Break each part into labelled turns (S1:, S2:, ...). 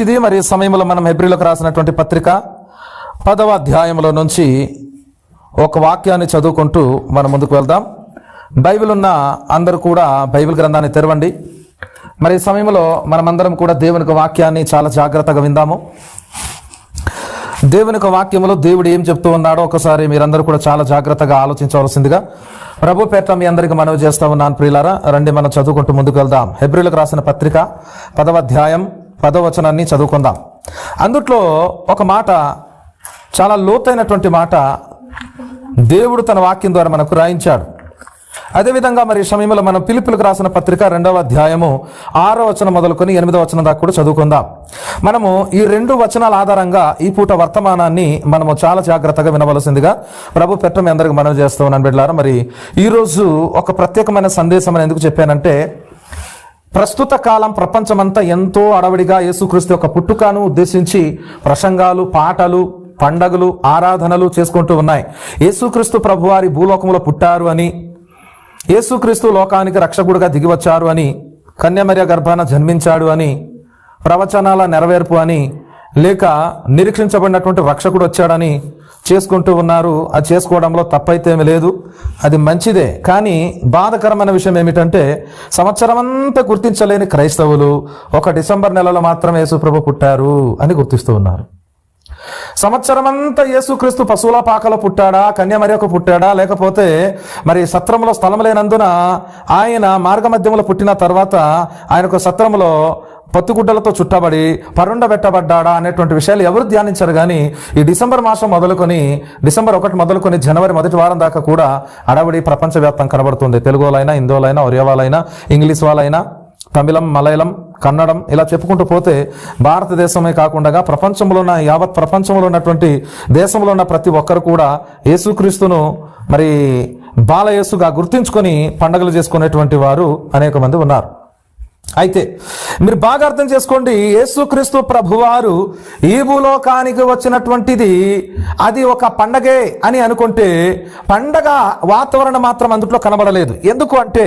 S1: మంచిది. మరి సమయంలో మనం హెబ్రిలకు రాసినటువంటి పత్రిక పదవ అధ్యాయంలో నుంచి ఒక వాక్యాన్ని చదువుకుంటూ మనం ముందుకు వెళ్దాం. బైబిల్ ఉన్న అందరూ కూడా బైబిల్ గ్రంథాన్ని తెరవండి. మరి ఈ సమయంలో మనమందరం కూడా దేవునికి వాక్యాన్ని చాలా జాగ్రత్తగా విందాము. దేవుని యొక్క వాక్యములో దేవుడు ఏం చెప్తూ ఉన్నాడో ఒకసారి మీరందరూ కూడా చాలా జాగ్రత్తగా ఆలోచించవలసిందిగా ప్రభు పేట మీ అందరికీ మనవి చేస్తా ఉన్నాను ప్రియులారా. రండి మనం చదువుకుంటూ ముందుకు వెళ్దాం. హెబ్రిలకు రాసిన పత్రిక పదవ అధ్యాయం పదవచనాన్ని చదువుకుందాం. అందుట్లో ఒక మాట చాలా లోతైనటువంటి మాట దేవుడు తన వాక్యం ద్వారా మనకు రాయించాడు. అదేవిధంగా మరి ఈ సమయంలో మనం పిలుపులకు రాసిన పత్రిక రెండవ అధ్యాయము ఆరో వచనం మొదలుకొని ఎనిమిదవ వచనం దాకా కూడా చదువుకుందాం. మనము ఈ రెండు వచనాల ఆధారంగా ఈ పూట వర్తమానాన్ని మనము చాలా జాగ్రత్తగా వినవలసిందిగా ప్రభు పెట్టం అందరికి మనం చేస్తూ ఉన్నాను బిడ్డారా మరి ఈరోజు ఒక ప్రత్యేకమైన సందేశం అని ఎందుకు చెప్పానంటే ప్రస్తుత కాలం ప్రపంచమంతా ఎంతో అడవిడిగా యేసుక్రీస్తు యొక్క పుట్టుకను ఉద్దేశించి ప్రసంగాలు పాటలు పండగలు ఆరాధనలు చేసుకుంటూ ఉన్నాయి. యేసుక్రీస్తు ప్రభువారి భూలోకంలో పుట్టారు అని యేసుక్రీస్తు లోకానికి రక్షకుడుగా దిగివచ్చారు అని కన్యమర్య గర్భాన జన్మించాడు అని ప్రవచనాల నెరవేర్పు అని లేక నిరీక్షించబడినటువంటి రక్షకుడు వచ్చాడని చేసుకుంటూ ఉన్నారు. అది చేసుకోవడంలో తప్పైతే ఏమీ లేదు. అది మంచిదే. కానీ బాధకరమైన విషయం ఏమిటంటే సంవత్సరం అంతా గుర్తించలేని క్రైస్తవులు ఒక డిసెంబర్ నెలలో మాత్రమే యేసుప్రభు పుట్టారు అని గుర్తిస్తూ ఉన్నారు. సంవత్సరమంతా యేసుక్రీస్తు పశువుల పాకలో పుట్టాడా కన్యామర్యకు పుట్టాడా లేకపోతే మరి సత్రంలో స్థలం లేనందున ఆయన మార్గమధ్యంలో పుట్టిన తర్వాత ఆయనకు సత్రంలో పత్తుగుడ్డలతో చుట్టబడి పరుండబెట్టబడ్డాడా అనేటువంటి విషయాలు ఎవరు ధ్యానించారు కానీ ఈ డిసెంబర్ మాసం మొదలుకొని డిసెంబర్ ఒకటి మొదలుకొని జనవరి మొదటి వారం దాకా కూడా అడవిడి ప్రపంచవ్యాప్తం కనబడుతుంది. తెలుగులైనా హిందువులైనా ఒరియవాలైనా ఇంగ్లీష్ వాళ్ళైనా తమిళం మలయాళం కన్నడం ఇలా చెప్పుకుంటూ పోతే భారతదేశమే కాకుండా ప్రపంచంలో ఉన్న యావత్ ప్రపంచంలో ఉన్నటువంటి దేశంలో ఉన్న ప్రతి ఒక్కరు కూడా యేసుక్రీస్తును మరి బాలయేసుగా గుర్తించుకొని పండగలు చేసుకునేటువంటి వారు అనేక మంది ఉన్నారు. అయితే మీరు బాగా అర్థం చేసుకోండి. యేసుక్రీస్తు ప్రభువారు ఈ భూలోకానికి వచ్చినటువంటిది అది ఒక పండగే అని అనుకుంటే పండగ వాతావరణం మాత్రం అందుట్లో కనబడలేదు. ఎందుకు అంటే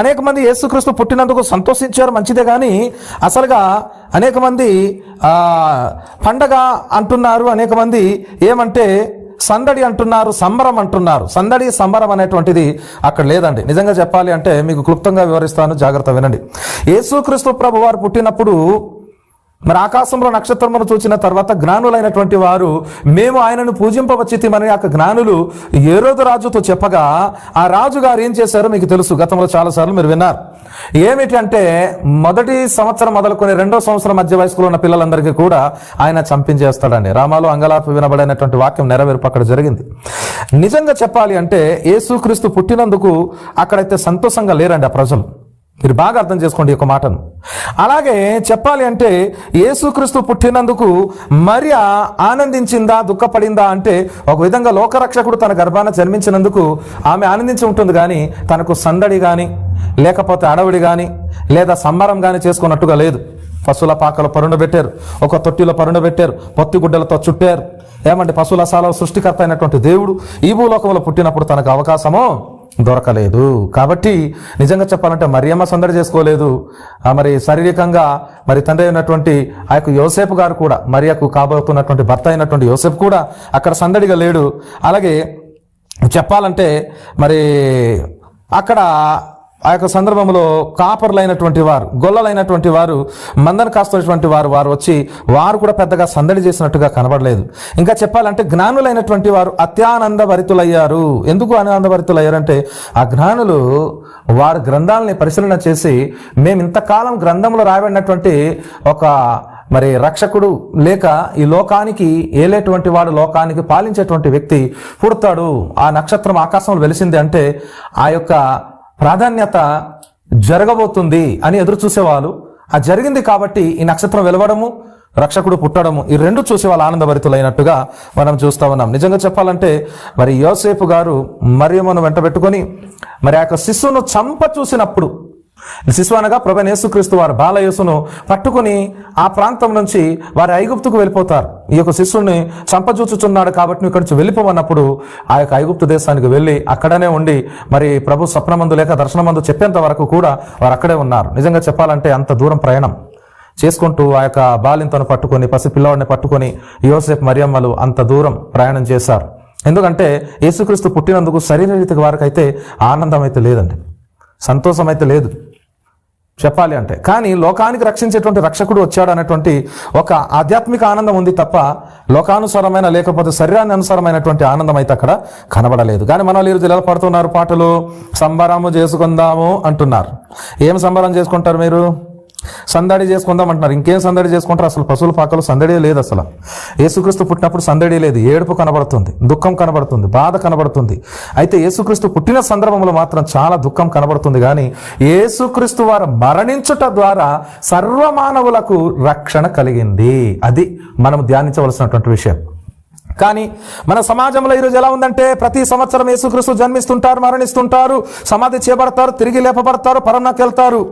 S1: అనేక మంది యేసుక్రీస్తు పుట్టినందుకు సంతోషించారు మంచిదే కానీ అసలుగా అనేక మంది పండగ అంటున్నారు. అనేక మంది ఏమంటే సందడి అంటున్నారు సంబరం అంటున్నారు. సందడి సంబరం అనేటువంటిది అక్కడ లేదండి. నిజంగా చెప్పాలి అంటే మీకు క్లుప్తంగా వివరిస్తాను జాగ్రత్త వినండి. యేసుక్రీస్తు ప్రభు వారు పుట్టినప్పుడు మరి ఆకాశంలో నక్షత్రమును చూచిన తర్వాత జ్ఞానులైనటువంటి వారు మేము ఆయనను పూజింపవచ్చితిమని ఆ జ్ఞానులు ఏరోదు రాజుతో చెప్పగా ఆ రాజు గారు ఏం చేశారో మీకు తెలుసు. గతంలో చాలాసార్లు మీరు విన్నారు. ఏమిటి అంటే మొదటి సంవత్సరం మొదలుకొని రెండో సంవత్సరం మధ్య వయసులో ఉన్న పిల్లలందరికీ కూడా ఆయన చంపించేస్తాడని రామాలో అంగలార్పు వినబడినటువంటి వాక్యం నెరవేర్పు అక్కడ జరిగింది. నిజంగా చెప్పాలి అంటే యేసుక్రీస్తు పుట్టినందుకు అక్కడైతే సంతోషంగా లేరండి ఆ ప్రజలు. మీరు బాగా అర్థం చేసుకోండి ఈ యొక్క మాటను. అలాగే చెప్పాలి అంటే యేసుక్రీస్తు పుట్టినందుకు మరియ ఆనందించిందా దుఃఖపడిందా అంటే ఒక విధంగా లోకరక్షకుడు తన గర్భాన జన్మించినందుకు ఆమె ఆనందించి ఉంటుంది కానీ తనకు సందడి కానీ లేకపోతే అడవిడి కానీ లేదా సంబరం కానీ చేసుకున్నట్టుగా లేదు. పశువుల పాకలో పరుండ పెట్టారు ఒక తొట్టిలో పరుండ పెట్టారు పొత్తి గుడ్డలతో చుట్టారు. ఏమంటే పశువుల సాల సృష్టికర్త అయినటువంటి దేవుడు ఈ భూలోకంలో పుట్టినప్పుడు తనకు అవకాశమో? దొరకలేదు. కాబట్టి నిజంగా చెప్పాలంటే మరియమ్మ సందడి చేసుకోలేదు. ఆ మరి శారీరకంగా మరి తండ్రి అయినటువంటి ఆ యొక్క యోసేపు గారు కూడా మరియకు కాబోతున్నటువంటి భర్త అయినటువంటి యోసేపు కూడా అక్కడ సందడిగా లేడు. అలాగే చెప్పాలంటే మరి అక్కడ ఆ యొక్క సందర్భంలో కాపర్లైనటువంటి వారు గొల్లలైనటువంటి వారు మందన కాస్తున్నటువంటి వారు వారు వచ్చి వారు కూడా పెద్దగా సందడి చేసినట్టుగా కనబడలేదు. ఇంకా చెప్పాలంటే జ్ఞానులైనటువంటి వారు అత్యానంద భరితులయ్యారు ఎందుకు ఆనంద భరితులయ్యారంటే ఆ జ్ఞానులు వారి గ్రంథాలని పరిశీలన చేసి మేము ఇంతకాలం గ్రంథంలో రాయబడినటువంటి ఒక మరి రక్షకుడు లేక ఈ లోకానికి ఏలేటువంటి వాడు లోకానికి పాలించేటువంటి వ్యక్తి పుడతాడు. ఆ నక్షత్రం ఆకాశంలో వెలిసింది అంటే ఆ యొక్క ప్రాధాన్యత జరగబోతుంది అని ఎదురు చూసేవాళ్ళు. ఆ జరిగింది కాబట్టి ఈ నక్షత్రం వెలవడము రక్షకుడు పుట్టడము ఈ రెండు చూసి వాళ్ళు ఆనందభరితులైనట్టుగా మనం చూస్తా ఉన్నాం. నిజంగా చెప్పాలంటే మరి యోసేపు గారు మరియమ్మను వెంట పెట్టుకొని మరి ఆ యొక్క శిశువును చంప చూసినప్పుడు శిశువు అనగా ప్రభు యేసుక్రీస్తు వారు బాలయేసును పట్టుకుని ఆ ప్రాంతం నుంచి వారి ఐగుప్తుకు వెళ్ళిపోతారు. ఈ యొక్క శిశువుని చంపజూచుచున్నాడు కాబట్టి నువ్వు ఇక్కడి నుంచి వెళ్ళిపోవన్నప్పుడు ఆ యొక్క ఐగుప్తు దేశానికి వెళ్ళి అక్కడనే ఉండి మరి ప్రభు స్వప్నమందు లేక దర్శనమందు చెప్పేంత వరకు కూడా వారు అక్కడే ఉన్నారు. నిజంగా చెప్పాలంటే అంత దూరం ప్రయాణం చేసుకుంటూ ఆ యొక్క బాలింతను పట్టుకొని పసి పిల్లవాడిని పట్టుకొని యోసేపు మరియమ్మలు అంత దూరం ప్రయాణం చేశారు. ఎందుకంటే యేసుక్రీస్తు పుట్టినందుకు శరీరరీతికి వారికైతే ఆనందం అయితే లేదండి. సంతోషం అయితే లేదు. చెప్పాలి అంటే. కానీ లోకానికి రక్షించేటువంటి రక్షకుడు వచ్చాడు అనేటువంటి ఒక ఆధ్యాత్మిక ఆనందం ఉంది తప్ప లోకానుసారమైన లేకపోతే శరీరాన్ని అనుసారమైనటువంటి ఆనందం అయితే అక్కడ కనబడలేదు. కానీ మన వీరు జిల్లాలు ఎలా పడుతున్నారు పాటలు? సంబరము చేసుకుందాము అంటున్నారు. ఏం సంబరం చేసుకుంటారు మీరు? సందడి చేసుకుందాం అంటున్నారు ఇంకేం సందడి చేసుకుంటారు? అసలు పశువుల పాకలు సందడి లేదు అసలు. యేసుక్రీస్తు పుట్టినప్పుడు సందడి లేదు. ఏడుపు కనబడుతుంది దుఃఖం కనబడుతుంది బాధ కనబడుతుంది. అయితే యేసుక్రీస్తు పుట్టిన సందర్భంలో మాత్రం చాలా దుఃఖం కనబడుతుంది. కానీ యేసుక్రీస్తు వారు మరణించుట ద్వారా సర్వమానవులకు రక్షణ కలిగింది. అది మనం ధ్యానించవలసినటువంటి విషయం. కానీ మన సమాజంలో ఈరోజు ఎలా ఉందంటే ప్రతి సంవత్సరం యేసుక్రీస్తు జన్మిస్తుంటారు మరణిస్తుంటారు సమాధి చేపడతారు తిరిగి లేపబడతారు పరమకి వెళ్తారు.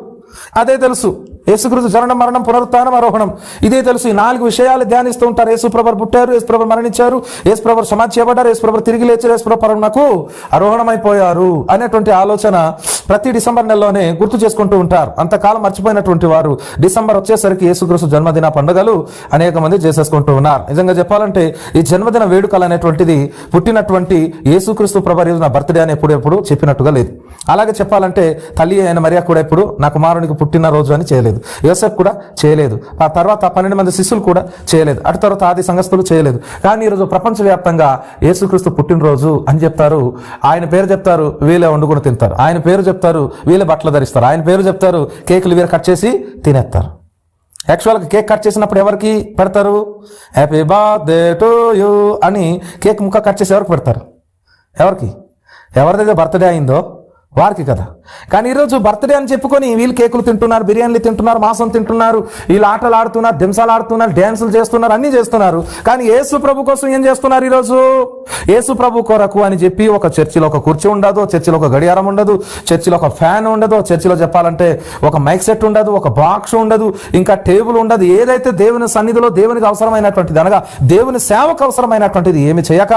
S1: అదే తెలుసు. యేసుక్రీస్తు జననం మరణం పునరుత్నం ఆరోహణం. ఇదే తెలుసు. ఈ నాలుగు విషయాలు ధ్యానిస్తూ ఉంటారు. యేసుప్రభర్ పుట్టారు. యేసుప్రభర్ మరణించారు. యేసుప్రభర్ సమాధి చేయబడ్డారు. యేసుప్రభర్ తిరిగి లేచారు. యేసుప్రభర్ నాకు ఆరోహణమైపోయారు అనేటువంటి ఆలోచన ప్రతి డిసెంబర్ నెలలోనే గుర్తు చేసుకుంటూ ఉంటారు. అంతకాలం మర్చిపోయినటువంటి వారు డిసెంబర్ వచ్చేసరికి యేసుక్రీస్తు జన్మదిన పండుగలు అనేక మంది చేసేసుకుంటూ ఉన్నారు. నిజంగా చెప్పాలంటే ఈ జన్మదిన వేడుకలు అనేటువంటిది పుట్టినటువంటి యేసుక్రీస్తు ప్రభు నా బర్త్డే అని ఎప్పుడు ఎప్పుడు చెప్పినట్టుగా లేదు. అలాగే చెప్పాలంటే తల్లి అయిన మరియా కూడా ఇప్పుడు నా కుమారునికి పుట్టిన రోజు అని చేయలేదు. యోసెఫ్ కూడా చేయలేదు. ఆ తర్వాత పన్నెండు మంది శిష్యులు కూడా చేయలేదు. అటు తర్వాత ఆది సంఘస్థులు చేయలేదు. కానీ ఈరోజు ప్రపంచవ్యాప్తంగా యేసుక్రీస్తు పుట్టినరోజు అని చెప్తారు. ఆయన పేరు చెప్తారు వీళ్ళే వండుకొని తింటారు. ఆయన పేరు చెప్తారు వీళ్ళే బట్టలు ధరిస్తారు. ఆయన పేరు చెప్తారు కేకులు వీరు కట్ చేసి తినేస్తారు. యాక్చువల్గా కేక్ కట్ చేసినప్పుడు ఎవరికి పెడతారు? హ్యాపీ బర్త్డే టు యూ అని కేక్ ముక్క కట్ చేసి ఎవరికి పెడతారు? ఎవరికి? ఎవరిదైతే బర్త్డే అయిందో వారికి కదా. కానీ ఈరోజు బర్త్డే అని చెప్పుకొని వీళ్ళు కేకులు తింటున్నారు బిర్యానీలు తింటున్నారు మాంసం తింటున్నారు వీళ్ళు ఆటలు ఆడుతున్నారు దింసాలు ఆడుతున్నారు డ్యాన్సులు చేస్తున్నారు అన్నీ చేస్తున్నారు. కానీ యేసు ప్రభు కోసం ఏం చేస్తున్నారు ఈరోజు? యేసు ప్రభు కొరకు అని చెప్పి ఒక చర్చిలో ఒక కుర్చీ ఉండదు చర్చిలో ఒక గడియారం ఉండదు చర్చిలో ఒక ఫ్యాన్ ఉండదు చర్చిలో చెప్పాలంటే ఒక మైక్ సెట్ ఉండదు ఒక బాక్స్ ఉండదు ఇంకా టేబుల్ ఉండదు. ఏదైతే దేవుని సన్నిధిలో దేవునికి అవసరమైనటువంటిది అనగా దేవుని సేవకు అవసరమైనటువంటిది ఏమి చేయక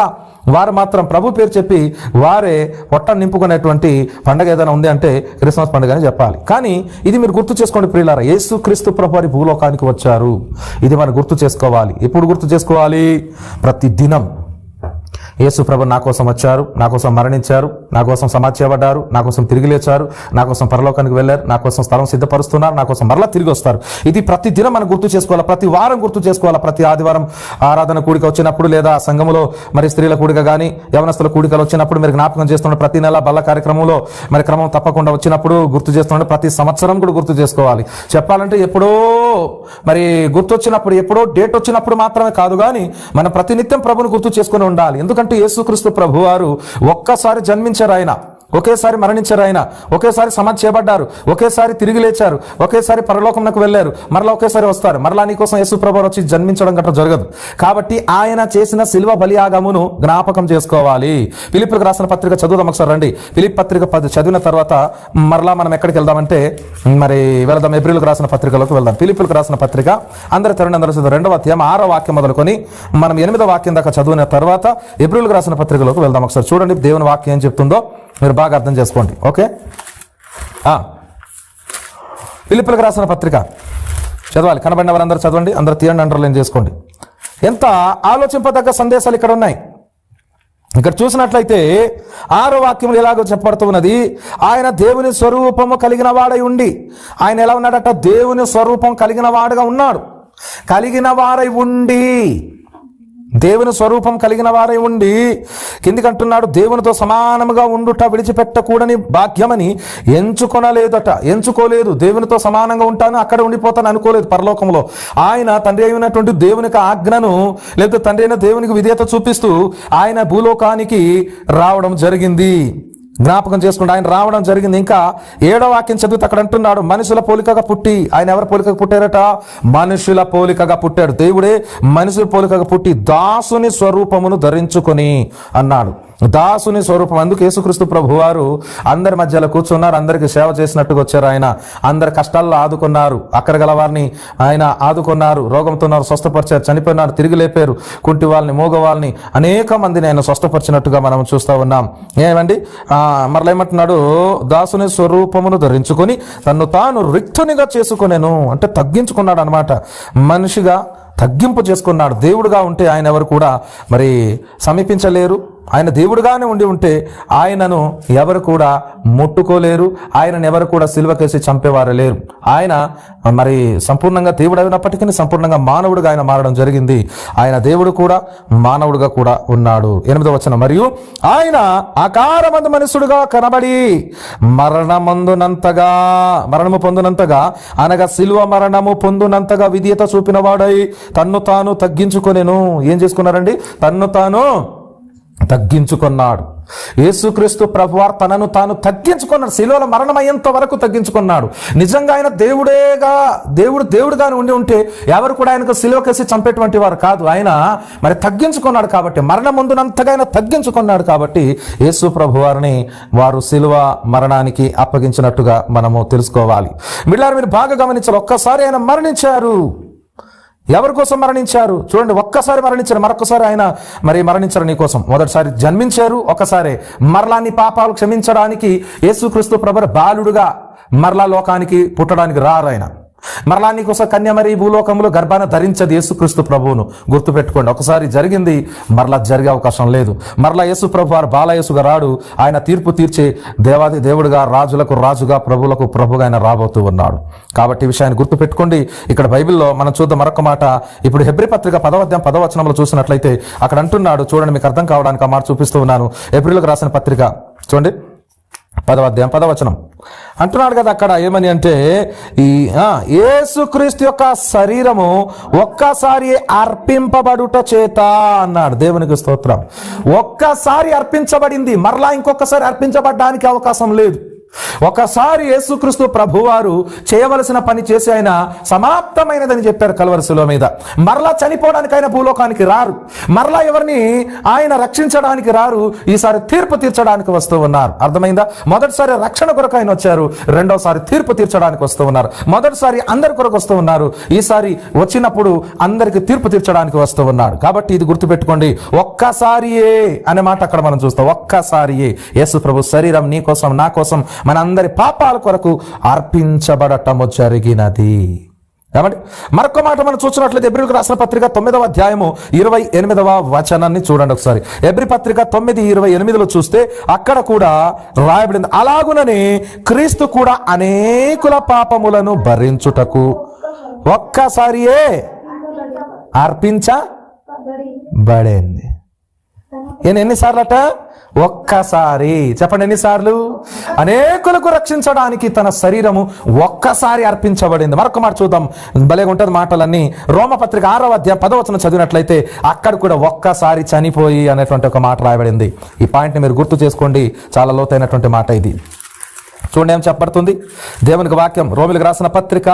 S1: వారు మాత్రం ప్రభు పేరు చెప్పి వారే పొట్ట నింపుకునేటువంటి పండగ ఏదైనా ఉంది అంటే క్రిస్మస్ పండుగ అని చెప్పాలి. కానీ ఇది మీరు గుర్తు చేసుకోండి ప్రియులారా యేసు క్రీస్తు ప్రభువారి భూలోకానికి వచ్చారు. ఇది మనం గుర్తు చేసుకోవాలి. ఎప్పుడు గుర్తు చేసుకోవాలి? ప్రతి దినం యేసు ప్రభు నా కోసం వచ్చారు నా కోసం మరణించారు నా కోసం సమాధి నా కోసం తిరిగి లేచారు నా కోసం పరలోకానికి వెళ్ళారు నా కోసం స్థలం సిద్ధపరుస్తున్నారు నా కోసం మరలా తిరిగి వస్తారు. ఇది ప్రతి దినం మనం గుర్తు చేసుకోవాలి? ప్రతి వారం గుర్తు చేసుకోవాలి? ప్రతి ఆదివారం ఆరాధన కూడిక వచ్చినప్పుడు లేదా సంఘములో మరి స్త్రీల కూడిక కానీ యవనస్తుల కూడికలు వచ్చినప్పుడు మీరు జ్ఞాపకం చేస్తున్న ప్రతి నెల బల్ల కార్యక్రమంలో మరి క్రమం తప్పకుండా వచ్చినప్పుడు గుర్తు చేస్తుండే ప్రతి సంవత్సరం కూడా గుర్తు చేసుకోవాలి. చెప్పాలంటే ఎప్పుడో మరి గుర్తు వచ్చినప్పుడు ఎప్పుడో డేట్ వచ్చినప్పుడు మాత్రమే కాదు కానీ మనం ప్రతినిత్యం ప్రభుని గుర్తు చేసుకుని ఉండాలి. ఎందుకంటే యేసుక్రీస్తు ప్రభువారు ఒక్కసారి జన్మించారు ఆయన. ఒకేసారి మరణించారు ఆయన. ఒకేసారి సమాధి చేపడ్డారు ఒకేసారి తిరిగి లేచారు. ఒకేసారి పరలోకంలోకి వెళ్ళారు. మరలా ఒకేసారి వస్తారు. మరలా నీకోసం యేసు వచ్చి జన్మించడం గట్రా జరగదు. కాబట్టి ఆయన చేసిన శిల్వ బలియాగమును జ్ఞాపకం చేసుకోవాలి. పిలిపులకు రాసిన పత్రిక చదువుదాం ఒకసారి రండి. పిలిప్ పత్రిక పది చదివిన తర్వాత మరలా మనం ఎక్కడికి వెళ్దామంటే మరి వెళదాం. ఏప్రిల్కి రాసిన పత్రికలోకి వెళ్దాం. పిలిపులకు రాసిన పత్రిక అందరి తరుణ అందరూ చదువు. రెండవ అధ్యాయం ఆరో వాక్యం మొదలుకొని మనం ఎనిమిదో వాక్యం దాకా చదివిన తర్వాత ఏప్రిల్కి రాసిన పత్రికలోకి వెళ్దాం ఒకసారి. చూడండి దేవుని వాక్యం ఏం చెప్తుందో. మీరు బాగా అర్థం చేసుకోండి ఓకే? పిలుపులకు రాసిన పత్రిక. చదవాలి. కనబడిన వారందరూ చదవండి అందరూ తీయండి అండర్లైన్ చేసుకోండి. ఎంత ఆలోచింపదగ్గ సందేశాలు ఇక్కడ ఉన్నాయి. ఇక్కడ చూసినట్లయితే ఆరో వాక్యం ఎలాగో చెప్పబడుతూ ఉన్నది? ఆయన దేవుని స్వరూపము కలిగిన వాడై ఉండి. ఆయన ఎలా ఉన్నాడట? దేవుని స్వరూపం కలిగిన వాడుగా ఉన్నాడు. కలిగిన వారై ఉండి. దేవుని స్వరూపం కలిగిన వారై ఉండి కిందికంటున్నాడు దేవునితో సమానముగా ఉండుట విడిచిపెట్టకూడని భాగ్యమని ఎంచుకొనలేదట. ఎంచుకోలేదు దేవునితో సమానంగా ఉంటాను అక్కడ ఉండిపోతాను అనుకోలేదు పరలోకంలో. ఆయన తండ్రి అయినటువంటి దేవునికి ఆజ్ఞను లేదా తండ్రి అయిన దేవునికి విధేయత చూపిస్తూ ఆయన భూలోకానికి రావడం జరిగింది. జ్ఞాపకం చేసుకుంటూ ఆయన రావడం జరిగింది. ఇంకా ఏడో వాక్యం చదివితే అక్కడ అంటున్నాడు మనుషుల పోలికగా పుట్టి ఆయన ఎవరి పోలికగా పుట్టారట? మనుషుల పోలికగా పుట్టాడు. దేవుడే మనుషుల పోలికగా పుట్టి దాసుని స్వరూపమును ధరించుకొని అన్నాడు. దాసుని స్వరూపం. అందుకు యేసుక్రీస్తు ప్రభు వారు అందరి మధ్యలో కూర్చున్నారు అందరికి సేవ చేసినట్టుగా వచ్చారు ఆయన. అందరి కష్టాల్లో ఆదుకున్నారు అక్కడ గల వారిని ఆయన ఆదుకున్నారు రోగంతో ఉన్నారు స్వస్థపరిచారు చనిపోయినారు తిరిగి లేపారు కుంటి వాళ్ళని మూగవాళ్ళని అనేక మందిని ఆయన స్వస్థపరిచినట్టుగా మనం చూస్తూ ఉన్నాం. ఏమండి? ఆ, మరలా ఏమంటున్నాడు? దాసుని స్వరూపమును ధరించుకొని తను తాను రిక్తునిగా చేసుకునేను. అంటే తగ్గించుకున్నాడు అనమాట మనిషిగా తగ్గింపు చేసుకున్నాడు. దేవుడుగా ఉంటే ఆయన ఎవరు కూడా మరి సమీపించలేరు ఆయన దేవుడుగానే ఉండి ఉంటే ఆయనను ఎవరు కూడా ముట్టుకోలేరు. ఆయనను ఎవరు కూడా సిల్వకేసి చంపేవారు లేరు. ఆయన మరి సంపూర్ణంగా దేవుడు అయినప్పటికీ సంపూర్ణంగా మానవుడుగా ఆయన మారడం జరిగింది. ఆయన దేవుడు కూడా మానవుడుగా కూడా ఉన్నాడు. ఎనిమిదో వచనం. మరియు ఆయన ఆకారమందు మనుషుడుగా కనబడి మరణమందునంతగా మరణము పొందునంతగా అనగా శిలువ మరణము పొందునంతగా విధేయత చూపినవాడై తన్ను తాను తగ్గించుకొనెను. ఏం చేసుకున్నారండి? తన్ను తాను తగ్గించుకున్నాడు. యేసుక్రీస్తు ప్రభువారు తనను తాను తగ్గించుకున్నాడు. శిలువల మరణమయ్యేంత వరకు తగ్గించుకున్నాడు. నిజంగా ఆయన దేవుడేగా దేవుడు దేవుడుగానే ఉండి ఉంటే ఎవరు కూడా ఆయనకు సిలువకేసి చంపేటువంటి వారు కాదు. ఆయన మరి తగ్గించుకున్నాడు కాబట్టి మరణం ముందునంతగా ఆయన తగ్గించుకున్నాడు కాబట్టి యేసు ప్రభువారిని వారు శిలువ మరణానికి అప్పగించినట్టుగా మనము తెలుసుకోవాలి. మిట్లారు మీరు బాగా గమనించాలి. ఒక్కసారి ఆయన మరణించారు. ఎవరి కోసం మరణించారు? చూడండి ఒక్కసారి మరణించారు మరొకసారి ఆయన మరి మరణించారు నీ కోసం. మొదటిసారి జన్మించారు ఒకసారి మరలా నీ పాపాలు క్షమించడానికి యేసుక్రీస్తు ప్రభు బాలుడుగా మరలా లోకానికి పుట్టడానికి రారు ఆయన మరలా నీకోసం ఒక కన్యమరి భూలోకంలో గర్భాన్ని ధరించదు యేసుక్రీస్తు ప్రభువును. గుర్తుపెట్టుకోండి ఒకసారి జరిగింది మరలా జరిగే అవకాశం లేదు. మరలా యేసు ప్రభు వారు బాలయేసుగా రాడు ఆయన తీర్పు తీర్చే దేవాది దేవుడుగా రాజులకు రాజుగా ప్రభులకు ప్రభుగా ఆయన రాబోతూ ఉన్నాడు. కాబట్టి ఈ విషయాన్ని గుర్తుపెట్టుకోండి. ఇక్కడ బైబిల్లో మనం చూద్దాం మరొక మాట. ఇప్పుడు హెబ్రి పత్రిక పదవద్యం పదవచనంలో చూసినట్లయితే అక్కడ అంటున్నాడు చూడండి మీకు అర్థం కావడానికి ఆ మాట చూపిస్తూ ఉన్నాను. ఏప్రిల్కి రాసిన పత్రిక చూడండి. పదవద్యం పదవచనం అంటున్నాడు కదా అక్కడ ఏమని అంటే ఈ ఆ, యేసుక్రీస్తు యొక్క శరీరము ఒక్కసారి అర్పింపబడుట చేత అన్నాడు. దేవునికి స్తోత్రం. ఒక్కసారి అర్పించబడింది మరలా ఇంకొకసారి అర్పించబడడానికి అవకాశం లేదు. ఒకసారి యేసుక్రీస్తు ప్రభువారు చేయవలసిన పని చేసి ఆయన సమాప్తమైనదని చెప్పారు కలవరశిలో మీద. మరలా చనిపోవడానికి ఆయన భూలోకానికి రారు. మరలా ఎవరిని ఆయన రక్షించడానికి రారు. ఈసారి తీర్పు తీర్చడానికి వస్తూ ఉన్నారు. అర్థమైందా? మొదటిసారి రక్షణ కొరకు ఆయన వచ్చారు. రెండోసారి తీర్పు తీర్చడానికి వస్తూ ఉన్నారు. మొదటిసారి అందరి కొరకు వస్తూ ఉన్నారు. ఈసారి వచ్చినప్పుడు అందరికి తీర్పు తీర్చడానికి వస్తూ ఉన్నాడు. కాబట్టి ఇది గుర్తుపెట్టుకోండి. ఒక్కసారియే అనే మాట అక్కడ మనం చూస్తాం. ఒక్కసారియే. యేసు ప్రభు శరీరం నీ కోసం నా కోసం మనందరి పాపాల కొరకు అర్పించబడటము జరిగినది. కాబట్టి మరొక మాట మనం చూసినట్లయితే ఎబ్రిల్కి రాసిన పత్రిక తొమ్మిదవ అధ్యాయము ఇరవై ఎనిమిదవ వచనాన్ని చూడండి ఒకసారి. ఎబ్రి పత్రిక తొమ్మిది ఇరవై ఎనిమిదిలో చూస్తే అక్కడ కూడా రాయబడింది. అలాగుననే క్రీస్తు కూడా అనేకుల పాపములను భరించుటకు ఒక్కసారియే అర్పించబడింది. ఈయన ఎన్నిసార్లట? ఒక్కసారి. చెప్పండి ఎన్నిసార్లు? అనేకులకు రక్షించడానికి తన శరీరము ఒక్కసారి అర్పించబడింది. మరొక మాట చూద్దాం. భలే ఉంటుంది మాటలన్నీ. రోమపత్రిక ఆరవ అధ్యాయం పదవచనం చదివినట్లయితే అక్కడ కూడా ఒక్కసారి చనిపోయి అనేటువంటి ఒక మాట రాయబడింది. ఈ పాయింట్ని మీరు గుర్తు చేసుకోండి. చాలా లోతైనటువంటి మాట ఇది. చూడండి ఏం చెప్పబడుతుంది? దేవునికి వాక్యం. రోమిలకు రాసిన పత్రిక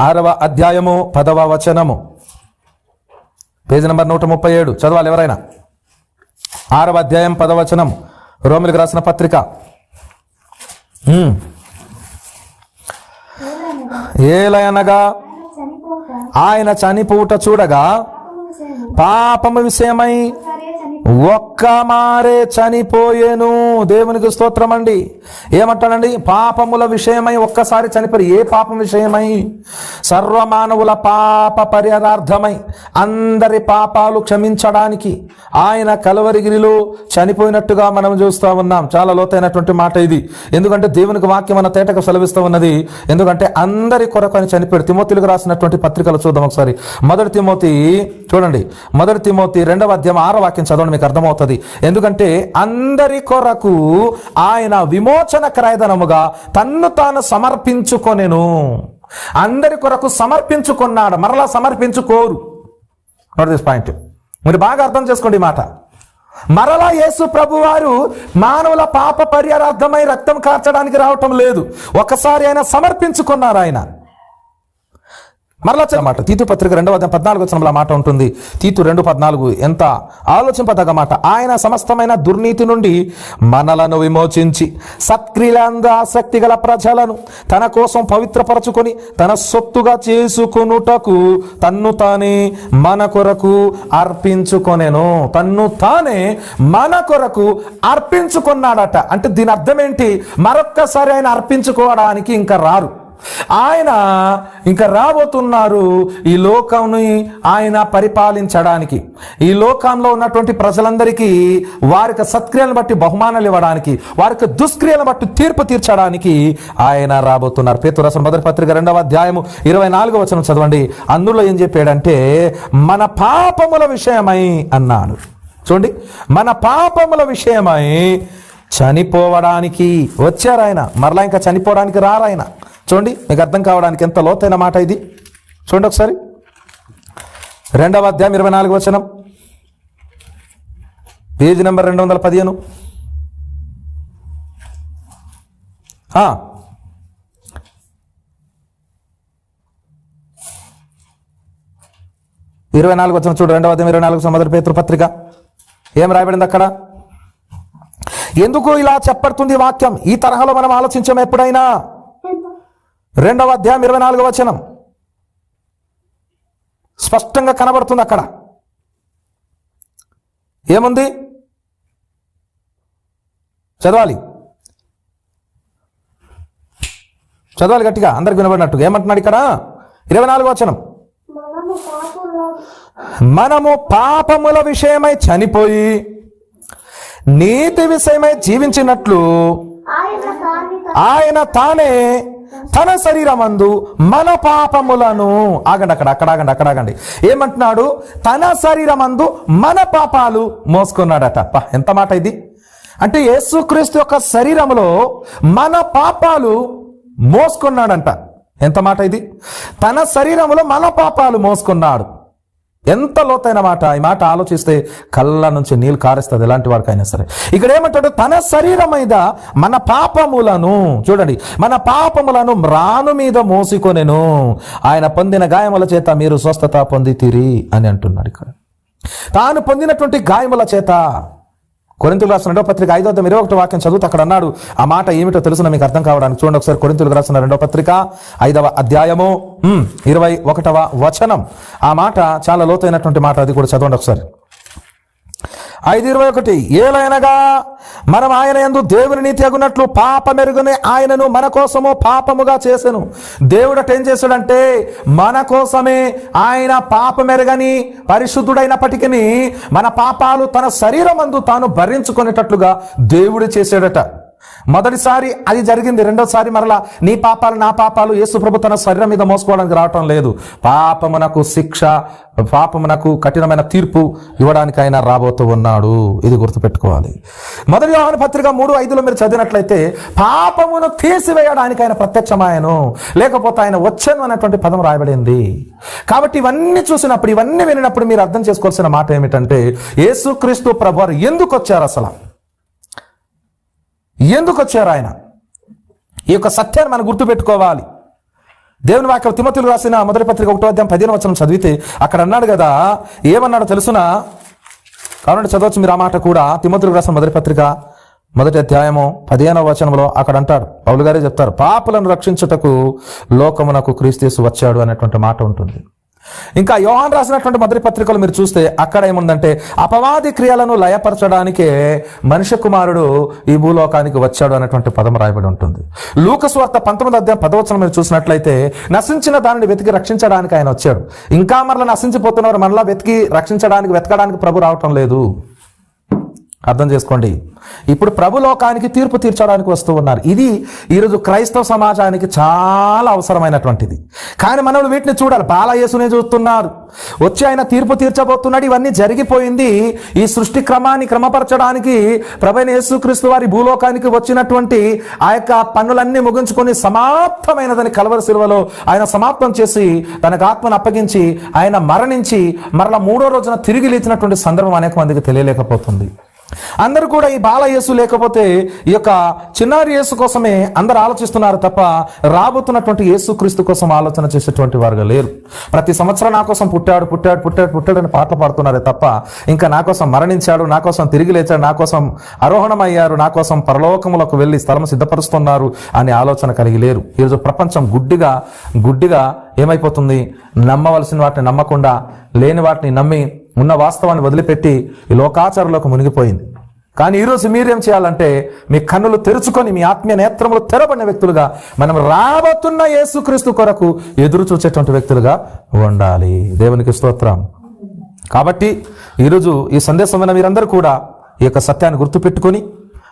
S1: ఆరవ అధ్యాయము పదవ వచనము. పేజీ నెంబర్ నూట ముప్పై ఏడు. చదవాలి ఎవరైనా? ఆరవ అధ్యాయం పదవచనం రోమిలకు రాసిన పత్రిక. ఏలయనగా ఆయన చనిపోట చూడగా పాపము విషయమై ఒక్క మారే చనిపోయేను. దేవునికి స్తోత్రం అండి ఏమంటాడండి? పాపముల విషయమై ఒక్కసారి చనిపోయి ఏ పాపం విషయమై? సర్వమానవుల పాప పరిహారార్థమై అందరి పాపాలు క్షమించడానికి ఆయన కలవరిగిరిలో చనిపోయినట్టుగా మనం చూస్తూ ఉన్నాం. చాలా లోతైనటువంటి మాట ఇది. ఎందుకంటే దేవునికి వాక్యం అన్న తేటకు సెలవిస్తూ ఉన్నది. ఎందుకంటే అందరి కొరకు అని చనిపోయాడు. తిమోతిలకు రాసినటువంటి పత్రికలు చూద్దాం ఒకసారి. మొదటి తిమోతి చూడండి. మొదటి తిమోతి రెండవ అధ్యాయం ఆరో వాక్యం చదవండి మనకు అర్థమవుతుంది. ఎందుకంటే అందరి కొరకు ఆయన విమోచన క్రయధనముగా తన్ను తాను సమర్పించుకొనెను. అందరి కొరకు సమర్పించుకున్నాడు. మరలా సమర్పించుకోరు. నోట్ దిస్ పాయింట్ మీరు బాగా అర్థం చేసుకోండి ఈ మాట. మరలా యేసు ప్రభు వారు మానవుల పాప పర్యార్థమై రక్తం కార్చడానికి రావటం లేదు. ఒకసారి ఆయన సమర్పించుకున్నారు ఆయన. మరలా మాట. తీతు పత్రిక రెండవ పద్నాలుగు వచ్చిన మాట ఉంటుంది. తీతు రెండు పద్నాలుగు ఎంత? ఆలోచింపదగ మాట. ఆయన సమస్తమైన దుర్నీతి నుండి మనలను విమోచించి సత్క్రియలంద ఆసక్తి గల ప్రజలను తన కోసం పవిత్రపరచుకొని తన సొత్తుగా చేసుకొనుటకు తన్ను తానే మన కొరకు అర్పించుకొనెను. తన్ను తానే మన కొరకు అర్పించుకున్నాడట. అంటే దీని అర్థం ఏంటి? మరొక్కసారి ఆయన అర్పించుకోవడానికి ఇంకా రారు. ఆయన ఇంకా రాబోతున్నారు ఈ లోకంని ఆయన పరిపాలించడానికి. ఈ లోకంలో ఉన్నటువంటి ప్రజలందరికీ వారికి సత్క్రియలను బట్టి బహుమానాలు ఇవ్వడానికి వారికి దుష్క్రియలను బట్టి తీర్పు తీర్చడానికి ఆయన రాబోతున్నారు. పేతురసం భద్రపత్రిక మొదటి పత్రిక రెండవ అధ్యాయము ఇరవై నాలుగో వచనం చదవండి. అందులో ఏం చెప్పాడంటే మన పాపముల విషయమై అన్నాడు. చూడండి మన పాపముల విషయమై చనిపోవడానికి వచ్చారు ఆయన మరలా ఇంకా చనిపోవడానికి రారాయన. చూడండి మీకు అర్థం కావడానికి ఎంత లోతైన మాట ఇది. చూడండి ఒకసారి. రెండవ అధ్యాయం ఇరవై నాలుగు వచనం. పేజీ నెంబర్ రెండు వందల పదిహేను. ఇరవై నాలుగు వచ్చిన చూడు రెండవ అధ్యాయం ఇరవై నాలుగు వచ్చిన మొదటి పేతృ పత్రిక. ఏం రాయబడింది అక్కడ? ఎందుకు ఇలా చెప్పడుతుంది వాక్యం? ఈ తరహాలో మనం ఆలోచించాం ఎప్పుడైనా. రెండవ అధ్యాయం ఇరవై నాలుగో వచనం. స్పష్టంగా కనబడుతుంది అక్కడ. ఏముంది? చదవాలి. చదవాలి గట్టిగా అందరికి వినబడినట్టు. ఏమంటున్నాడు ఇక్కడ? ఇరవై నాలుగో వచనం.
S2: మనము
S1: పాపముల విషయమై చనిపోయి నీతి విషయమై జీవించినట్లు
S2: ఆయన
S1: తానే తన శరీరమందు మన పాపములను ఆగండి అక్కడ అక్కడ ఆగండి అక్కడ ఆగండి. ఏమంటున్నాడు? తన శరీరమందు మన పాపాలు మోసుకున్నాడట. ఎంత మాట ఇది? అంటే యేసుక్రీస్తు యొక్క శరీరములో మన పాపాలు మోసుకున్నాడంట. ఎంత మాట ఇది? తన శరీరములో మన పాపాలు మోసుకున్నాడు. ఎంత లోతైన మాట? ఈ మాట ఆలోచిస్తే కళ్ళ నుంచి నీళ్ళు కారేస్తుంది ఎలాంటి వాడికైనా సరే. ఇక్కడ ఏమంటాడు? తన శరీరం మీద మన పాపములను చూడండి మన పాపములను రాను మీద మోసుకొనెను. ఆయన పొందిన గాయముల చేత మీరు స్వస్థత పొందితిరి అని అంటున్నాడు ఇక్కడ. తాను పొందినటువంటి గాయముల చేత కొరింతలు రాసిన రెండో పత్రిక ఐదో అధ్యాయం ఇరవై ఒకటి వాక్యం చదువుతూ అక్కడ అన్నాడు ఆ మాట ఏమిటో తెలుసున మీకు అర్థం కావడానికి? చూడండి ఒకసారి కొరింతలు రాసిన రెండో పత్రిక ఐదవ అధ్యాయము ఇరవై ఒకటవ వచనం. ఆ మాట చాలా లోతైనటువంటి మాట అది కూడా చదవండి ఒకసారి. ఐదు ఇరవై ఒకటి ఏలైనగా మనం ఆయన యందు దేవుని నీతి అగునట్లు పాప మెరుగునే ఆయనను మన కోసము పాపముగా చేసెను. దేవుడు ఏం చేశాడంటే మన కోసమే ఆయన పాప మెరుగని పరిశుద్ధుడైనప్పటికీ మన పాపాలు తన శరీరం అందు తాను భరించుకునేటట్లుగా దేవుడు చేశాడట. మొదటిసారి అది జరిగింది రెండోసారి మరలా నీ పాపాలు నా పాపాలు యేసుప్రభు తన శరీరం మీద మోసుకోవడానికి రావటం లేదు. పాపమునకు శిక్ష పాపమునకు కఠినమైన తీర్పు ఇవ్వడానికి ఆయన రాబోతూ ఉన్నాడు. ఇది గుర్తుపెట్టుకోవాలి. మొదటి వ్యవహార పత్రిక మూడు ఐదులో మీరు చదివినట్లయితే పాపమును తీసివేయడానికి ఆయన ప్రత్యక్షమాయను లేకపోతే ఆయన వచ్చను అనేటువంటి పదం రాయబడింది. కాబట్టి ఇవన్నీ చూసినప్పుడు ఇవన్నీ వినినప్పుడు మీరు అర్థం చేసుకోవాల్సిన మాట ఏమిటంటే యేసుక్రీస్తు ప్రభు వారు ఎందుకు వచ్చారు అసలు? ఎందుకు వచ్చారు ఆయన? ఈ యొక్క సత్యాన్ని మనం గుర్తుపెట్టుకోవాలి. దేవుని వాక్యం తిమతులు రాసిన మొదటి పత్రిక ఒకటో అధ్యాయం పదిహేను వచనం చదివితే అక్కడ అన్నాడు కదా ఏమన్నాడో తెలుసునా? కాబట్టి చదవచ్చు మీరు ఆ మాట కూడా. తిమతులు రాసిన మొదటి పత్రిక మొదటి అధ్యాయము పదిహేనవ వచనంలో అక్కడ అంటారు పౌలు గారే చెప్తారు పాపులను రక్షించుటకు లోకమునకు క్రీస్తేసు వచ్చాడు అనేటువంటి మాట ఉంటుంది. ఇంకా యోహాన్ రాసినటువంటి మొదటి పత్రికలు మీరు చూస్తే అక్కడ ఏముందంటే అపవాది క్రియలను లయపరచడానికే మనిషి కుమారుడు ఈ భూలోకానికి వచ్చాడు అనేటువంటి పదం రాయబడి ఉంటుంది. లూకస్వార్త పంతొమ్మిది అధ్యాయం పదవచనం మీరు చూసినట్లయితే నశించిన దానిని వెతికి రక్షించడానికి ఆయన వచ్చాడు. ఇంకా మరలా నశించిపోతున్నారు మరలా వెతికి రక్షించడానికి వెతకడానికి ప్రభు రావటం లేదు. అర్థం చేసుకోండి. ఇప్పుడు ప్రభులోకానికి తీర్పు తీర్చడానికి వస్తూ ఉన్నారు. ఇది ఈరోజు క్రైస్తవ సమాజానికి చాలా అవసరమైనటువంటిది. కానీ మనం వీటిని చూడాలి. బాలయేసునే చూస్తున్నారు. వచ్చి ఆయన తీర్పు తీర్చబోతున్నాడు. ఇవన్నీ జరిగిపోయింది. ఈ సృష్టి క్రమాన్ని క్రమపరచడానికి ప్రభైన యేసుక్రీస్తు వారి భూలోకానికి వచ్చినటువంటి ఆ యొక్క పనులన్నీ ముగించుకొని సమాప్తమైనదని కలవరి శిల్వలో ఆయన సమాప్తం చేసి తనకు ఆత్మను అప్పగించి ఆయన మరణించి మరలా మూడో రోజున తిరిగి లేచినటువంటి సందర్భం అనేక మందికి తెలియలేకపోతుంది. అందరూ కూడా ఈ బాల యేసు లేకపోతే ఈ యొక్క చిన్నారి యేసు కోసమే అందరు ఆలోచిస్తున్నారు తప్ప రాబోతున్నటువంటి యేసు క్రీస్తు కోసం ఆలోచన చేసేటువంటి వారుగా లేరు. ప్రతి సంవత్సరం నా కోసం పుట్టాడు పుట్టాడు పుట్టాడు పుట్టాడు అని పాటలు పాడుతున్నారే తప్ప ఇంకా నా కోసం మరణించాడు నా కోసం తిరిగి లేచాడు నా కోసం అరోహణమయ్యారు నా కోసం పరలోకములకు వెళ్ళి స్థలం సిద్ధపరుస్తున్నారు అనే ఆలోచన కలిగి లేరు. ఈరోజు ప్రపంచం గుడ్డిగా గుడ్డిగా ఏమైపోతుంది? నమ్మవలసిన వాటిని నమ్మకుండా లేని వాటిని నమ్మి ఉన్న వాస్తవాన్ని వదిలిపెట్టి ఈ లోకాచారంలోకి మునిగిపోయింది. కానీ ఈరోజు మీరేం చేయాలంటే మీ కన్నులు తెరుచుకొని మీ ఆత్మీయ నేత్రములు తెరబడిన వ్యక్తులుగా మనం రాబోతున్న యేసుక్రీస్తు కొరకు ఎదురు చూసేటువంటి వ్యక్తులుగా ఉండాలి. దేవునికి స్తోత్రం. కాబట్టి ఈరోజు ఈ సందేశం విన్న మీరందరూ కూడా ఈ యొక్క సత్యాన్ని గుర్తుపెట్టుకొని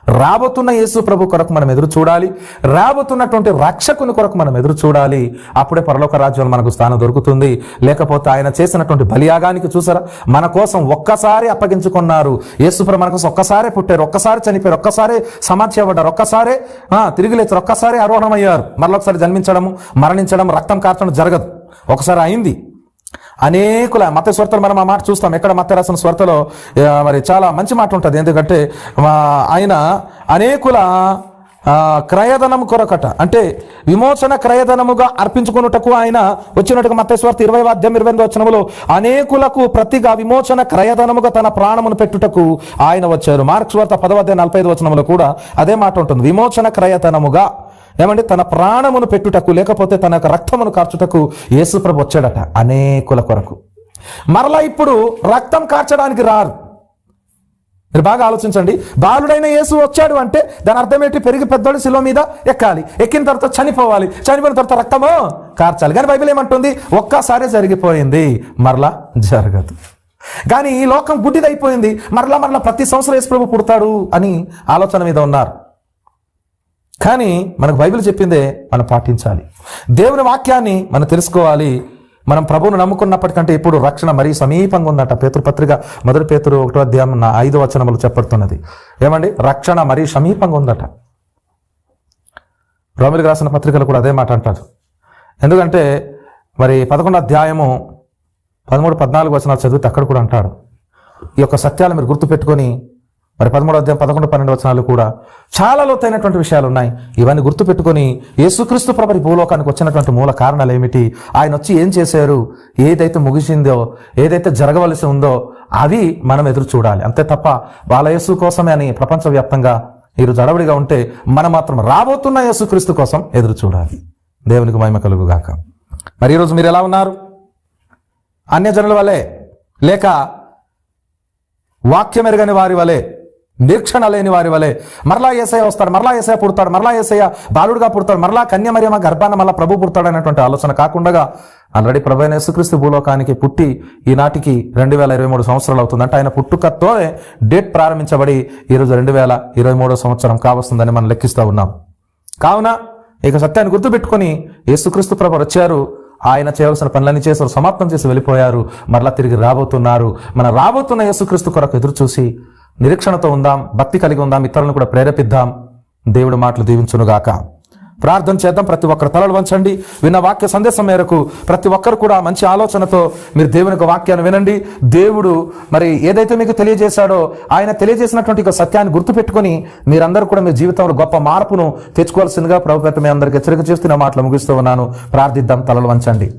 S1: రాబోతున్న యేసు ప్రభు కొరకు మనం ఎదురు చూడాలి. రాబోతున్నటువంటి రక్షకుని కొరకు మనం ఎదురు చూడాలి. అప్పుడే పరలోక రాజ్యంలో మనకు స్థానం దొరుకుతుంది. లేకపోతే ఆయన చేసినటువంటి బలియాగానికి చూసారా? మన కోసం ఒక్కసారి అప్పగించుకున్నారు. యేసు ప్రభు మన కోసం ఒక్కసారే పుట్టారు. ఒక్కసారి చనిపోయారు. ఒక్కసారే సమాధి చేయబడ్డారు. ఒక్కసారే తిరిగి లేచారు. ఒక్కసారి ఆరోహణమయ్యారు. మరొకసారి జన్మించడము మరణించడం రక్తం కార్చడం జరగదు. ఒకసారి అయింది. అనేకుల మత స్వర్తలు మనం ఆ మాట చూస్తాం. ఎక్కడ మత రాసిన స్వర్తలో మరి చాలా మంచి మాట ఉంటుంది. ఎందుకంటే ఆయన అనేకుల క్రయధనం కొరకట. అంటే విమోచన క్రయధనముగా అర్పించుకున్నటకు ఆయన వచ్చినట్టుగా మత్స్వార్థ ఇరవై వాద్యం ఇరవై ఎనిమిది వచనములో అనేకులకు ప్రతిగా విమోచన క్రయధనముగా తన ప్రాణమును పెట్టుటకు ఆయన వచ్చారు. మార్క్స్ వార్త పదవద్య నలభై ఐదు వచనములో కూడా అదే మాట ఉంటుంది. విమోచన క్రయధనముగా ఏమంటే తన ప్రాణమును పెట్టుటకు లేకపోతే తన యొక్క రక్తమును కార్చుటకు యేసుప్రభు వచ్చాడట అనేకుల కొరకు. మరలా ఇప్పుడు రక్తం కార్చడానికి రారు. మీరు బాగా ఆలోచించండి. బాలుడైన యేసు వచ్చాడు అంటే దాని అర్థం ఏంటి? పెరిగి పెద్దోడు శిలో మీద ఎక్కాలి. ఎక్కిన తర్వాత చనిపోవాలి. చనిపోయిన తర్వాత రక్తము కార్చాలి. కానీ బైబిల్ ఏమంటుంది? ఒక్కసారే జరిగిపోయింది. మరలా జరగదు. కానీ ఈ లోకం గుడ్డిదైపోయింది. మరలా మరలా ప్రతి సంవత్సరం యేసు ప్రభు పుడతాడు అని ఆలోచన మీద ఉన్నారు. కానీ మనకు బైబిల్ చెప్పిందే మనం పాటించాలి. దేవుని వాక్యాన్ని మనం తెలుసుకోవాలి. మనం ప్రభువును నమ్ముకున్నప్పటికంటే ఇప్పుడు రక్షణ మరీ సమీపంగా ఉందట. పేతృపత్రిక మొదటి పేతురు ఒకటో అధ్యాయం నా ఐదో వచనములు చెప్పడుతున్నది ఏమండి? రక్షణ మరీ సమీపంగా ఉందట. రోమిలకు రాసిన పత్రికలు కూడా అదే మాట అంటారు. ఎందుకంటే మరి పదకొండు అధ్యాయము పదమూడు పద్నాలుగు వచనాలు చదివితే అక్కడ కూడా అంటాడు ఈ యొక్క సత్యాలు మీరు గుర్తుపెట్టుకొని మరి పదమూడు అధ్యాయం పదకొండు పన్నెండు వచనాలు కూడా చాలా లోతైనటువంటి విషయాలు ఉన్నాయి. ఇవన్నీ గుర్తుపెట్టుకొని యేసుక్రీస్తు ప్రభరి భూలోకానికి వచ్చినటువంటి మూల కారణాలు ఏమిటి? ఆయన వచ్చి ఏం చేశారు? ఏదైతే ముగిసిందో ఏదైతే జరగవలసి ఉందో అవి మనం ఎదురు చూడాలి. అంతే తప్ప బాలయేసు యేసు కోసమే అని ప్రపంచవ్యాప్తంగా మీరు అడవిడిగా ఉంటే మనం మాత్రం రాబోతున్న యేసుక్రీస్తు కోసం ఎదురు చూడాలి. దేవునికి మహిమ కలుగుగాక మరి ఈరోజు మీరు ఎలా ఉన్నారు? అన్యజనుల వలె లేక వాక్యం ఎరగని వారి వలె నిరీక్షణ లేని వారి వలె మరలా ఏసయ వస్తాడు మరలా ఏసయ పుడతాడు మరలా ఏసయ బాలుడుగా పుడతాడు మరలా కన్యమర్యమ గర్భాన మళ్ళా ప్రభు పుడతాడు అనేటువంటి ఆలోచన కాకుండా ఆల్రెడీ ప్రభు అయిన యేసుక్రీస్తు భూలోకానికి పుట్టి ఈనాటికి రెండు వేల ఇరవై మూడు సంవత్సరాలు అవుతుంది అంటే ఆయన పుట్టుకతో డేట్ ప్రారంభించబడి ఈరోజు రెండు వేల ఇరవై మూడో సంవత్సరం కావస్తుందని మనం లెక్కిస్తూ ఉన్నాం. కావున ఇక సత్యాన్ని గుర్తుపెట్టుకొని యేసుక్రీస్తు ప్రభు వచ్చారు. ఆయన చేయవలసిన పనులన్నీ చేశారు సమాప్తం చేసి వెళ్ళిపోయారు. మరలా తిరిగి రాబోతున్నారు. మన రాబోతున్న యేసుక్రీస్తు కొరకు ఎదురు చూసి నిరీక్షణతో ఉందాం భక్తి కలిగి ఉందాం ఇతరులను కూడా ప్రేరేపిద్దాం. దేవుడి మాటలు దీవించునుగాక. ప్రార్థన చేద్దాం ప్రతి ఒక్కరు తలలు వంచండి. విన్న వాక్య సందేశం మేరకు ప్రతి ఒక్కరు కూడా మంచి ఆలోచనతో మీరు దేవుని యొక్క వాక్యాన్ని వినండి. దేవుడు మరి ఏదైతే మీకు తెలియజేశాడో ఆయన తెలియజేసినటువంటి ఒక సత్యాన్ని గుర్తుపెట్టుకొని మీరందరూ కూడా మీ జీవితంలో గొప్ప మార్పును తెచ్చుకోవాల్సిందిగా ప్రభుత్వం మీ అందరికీ హెచ్చరిక చేస్తున్న మాటలు ముగిస్తూ ఉన్నాను. ప్రార్థిద్దాం తలలు వంచండి.